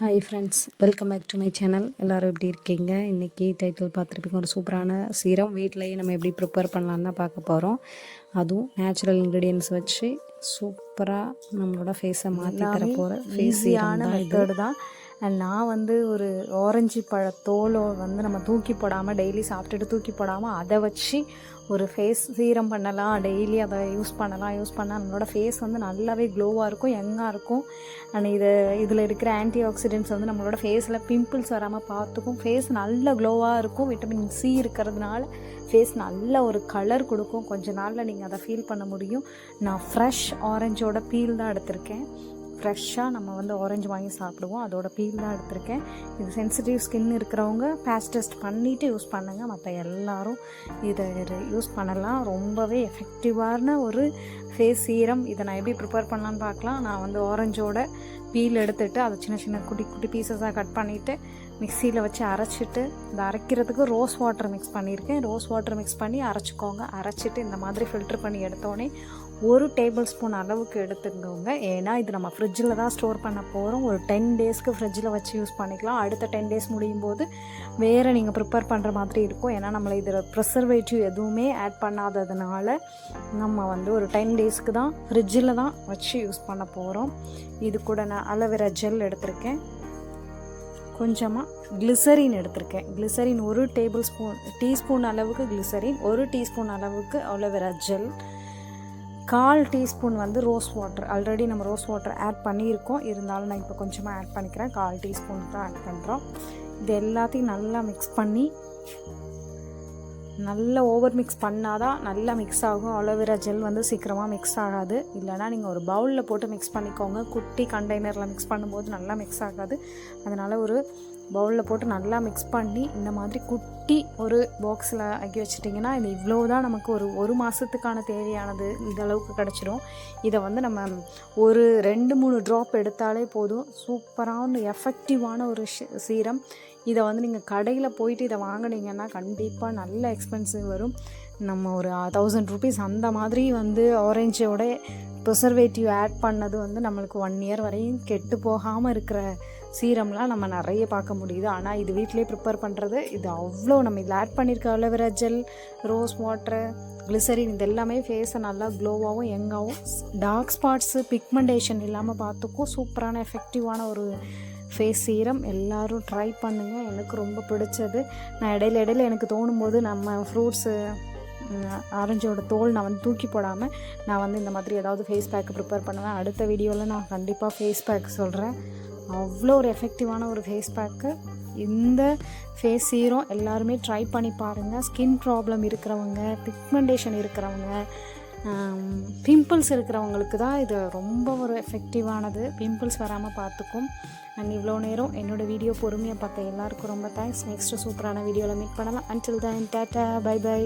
Hi friends welcome back to my channel எல்லோரும் எப்படி இருக்கீங்க? இன்றைக்கி டைட்டில் பார்த்துருப்பீங்க. ஒரு சூப்பரான சீரம். வீட்டிலையே நம்ம எப்படி ப்ரிப்பேர் பண்ணலான்னு தான் பார்க்க போகிறோம் அதுவும் நேச்சுரல் இன்க்ரீடியன்ஸ் வச்சு சூப்பராக நம்மளோட ஃபேஸை மாற்றி தர போகிற ஈஸியான மெத்தடு தான். நான் வந்து ஒரு ஆரஞ்சு பழ தோலை வந்து நம்ம தூக்கி போடாமல் டெய்லி சாப்பிட்டுட்டு தூக்கி போடாமல் அதை வச்சு ஒரு ஃபேஸ் சீரம் பண்ணலாம் டெய்லி அதை யூஸ் பண்ணலாம் யூஸ் பண்ணால் நம்மளோட ஃபேஸ் வந்து நல்லாவே க்ளோவாக இருக்கும் யங்காக இருக்கும். அண்ட் இது இதில் இருக்கிற ஆன்டி ஆக்சிடென்ட்ஸ் வந்து நம்மளோட ஃபேஸில் பிம்பிள்ஸ் வராமல் பார்த்துக்கும். ஃபேஸ் நல்ல க்ளோவாக இருக்கும் விட்டமின் சி இருக்கிறதுனால ஃபேஸ் நல்ல ஒரு கலர் கொடுக்கும். கொஞ்ச நாளில் நீங்கள் அதை ஃபீல் பண்ண முடியும். நான் ஃப்ரெஷ் ஆரஞ்சோட பீல் தான் எடுத்திருக்கேன். ஃப்ரெஷ்ஷாக நம்ம வந்து ஆரஞ்சு வாங்கி சாப்பிடுவோம். அதோட பீல் தான் எடுத்திருக்கேன். இது சென்சிட்டிவ் ஸ்கின் இருக்கிறவங்க பேஸ் டெஸ்ட் பண்ணிவிட்டு யூஸ் பண்ணுங்கள் மற்ற எல்லோரும் இதை யூஸ் பண்ணலாம். ரொம்பவே எஃபெக்டிவான ஒரு ஃபேஸ் சீரம் இதை நான் எப்படி ப்ரிப்பேர் பண்ணலான்னு பார்க்கலாம். நான் வந்து ஆரஞ்சோட பீல் எடுத்துகிட்டு அதை சின்ன சின்ன குட்டி குட்டி பீசஸாக கட் பண்ணிவிட்டு மிக்சியில் வச்சு அரைச்சிட்டு இந்த அரைக்கிறதுக்கு ரோஸ் வாட்டர் மிக்ஸ் பண்ணியிருக்கேன். ரோஸ் வாட்டர் மிக்ஸ் பண்ணி அரைச்சிக்கோங்க. அரைச்சிட்டு இந்த மாதிரி ஃபில்ட்ரு பண்ணி எடுத்தோடனே ஒரு டேபிள் ஸ்பூன் அளவுக்கு எடுத்துக்கோங்க. ஏன்னா இது நம்ம ஃப்ரிட்ஜில் தான் ஸ்டோர் பண்ண போகிறோம் ஒரு டென் டேஸ்க்கு ஃப்ரிட்ஜில் வச்சு யூஸ் பண்ணிக்கலாம். அடுத்த டென் டேஸ் முடியும் போது வேறு நீங்கள் ப்ரிப்பேர் பண்ணுற மாதிரி இருக்கும். ஏன்னா நம்மளை இதில் ப்ரிசர்வேட்டிவ் எதுவுமே ஆட் பண்ணாததுனால நம்ம வந்து ஒரு டென் டேஸ்க்கு தான் ஃப்ரிட்ஜில் தான் வச்சு யூஸ் பண்ண போகிறோம் இது கூட நான் அலோவேரா ஜெல் எடுத்திருக்கேன். கொஞ்சமாக கிளிசரின் எடுத்திருக்கேன். கிளிசரின் ஒரு டேபிள் ஸ்பூன் டீஸ்பூன் அளவுக்கு கிளிசரின் ஒரு டீஸ்பூன் அளவுக்கு அலோவேரா ஜெல் கால் டீஸ்பூன் வந்து ரோஸ் வாட்டர். ஆல்ரெடி நம்ம ரோஸ் வாட்டர் ஆட் பண்ணியிருக்கோம். இருந்தாலும் நான் இப்போ கொஞ்சமாக ஆட் பண்ணிக்கிறேன். கால் டீஸ்பூன் தான் ஆட் பண்ணுறோம் இது எல்லாத்தையும் நல்லா மிக்ஸ் பண்ணி நல்லா ஓவர் மிக்ஸ் பண்ணால் தான் நல்லா மிக்ஸ் ஆகும். அலோவேரா ஜெல் வந்து சீக்கிரமாக மிக்ஸ் ஆகாது. இல்லைனா நீங்கள் ஒரு பவுலில் போட்டு மிக்ஸ் பண்ணிக்கோங்க. குட்டி கண்டெய்னரில் மிக்ஸ் பண்ணும்போது நல்லா மிக்ஸ் ஆகாது. அதனால் ஒரு பவுலில் போட்டு நல்லா மிக்ஸ் பண்ணி இந்த மாதிரி குட்டி ஒரு பாக்ஸில் ஆக்கி வச்சிட்டிங்கன்னா இது இவ்வளோ தான் நமக்கு ஒரு ஒரு மாதத்துக்கான தேவையானது. இந்த அளவுக்கு கிடச்சிரும். இதை வந்து நம்ம ஒரு ரெண்டு மூணு ட்ராப் எடுத்தாலே போதும். சூப்பரான எஃபெக்டிவான ஒரு சீரம். இதை வந்து நீங்கள் கடையில் போயிட்டு இதை வாங்கினீங்கன்னா கண்டிப்பாக நல்ல எக்ஸ்பென்சிவ் வரும். நம்ம ஒரு தௌசண்ட் ருபீஸ் அந்த மாதிரி வந்து ஆரஞ்சோட ப்ரிசர்வேட்டிவ் ஆட் பண்ணது வந்து நம்மளுக்கு ஒன் இயர் வரையும் கெட்டு போகாமல் இருக்கிற சீரம்லாம் நம்ம நிறைய பார்க்க முடியுது. ஆனால் இது வீட்டிலே ப்ரிப்பேர் பண்ணுறது இது அவ்வளோ நம்ம இதில் ஆட் பண்ணியிருக்க aloe vera gel rose water glycerine இது எல்லாமே ஃபேஸை நல்லா க்ளோவாகவும் யங்காகவும் டார்க் ஸ்பாட்ஸு பிக்மெண்டேஷன் இல்லாமல் பார்த்துக்கும். சூப்பரான எஃபெக்டிவான ஒரு ஃபேஸ் சீரம் எல்லோரும் ட்ரை பண்ணுங்கள் எனக்கு ரொம்ப பிடிச்சது. நான் இடையில இடையில எனக்கு தோணும் போது நம்ம ஃப்ரூட்ஸு ஆரஞ்சோட தோல் நான் வந்து தூக்கி போடாமல் நான் வந்து இந்த மாதிரி ஏதாவது ஃபேஸ் பேக்கு ப்ரிப்பேர் பண்ணுவேன். அடுத்த வீடியோவில் நான் கண்டிப்பாக ஃபேஸ் பேக் சொல்கிறேன் அவ்வளோ ஒரு எஃபெக்டிவான ஒரு ஃபேஸ் பேக்கு இந்த ஃபேஸ் சீரம் எல்லாருமே ட்ரை பண்ணி பாருங்கள் ஸ்கின் ப்ராப்ளம் இருக்கிறவங்க பிக்மெண்டேஷன் இருக்கிறவங்க பிம்பிள்ஸ் இருக்கிறவங்களுக்கு தான் இது ரொம்ப ஒரு எஃபெக்டிவானது பிம்பிள்ஸ் வராமல் பார்த்துக்கும். அண்ட் இவ்வளோ நேரம் என்னோடய வீடியோ பொறுமையாக பார்த்த எல்லாருக்கும் ரொம்ப தேங்க்ஸ் நெக்ஸ்ட்டு சூப்பரான வீடியோவில் மீட் பண்ணலாம். அன்டில் தான் டாட்டா பை பை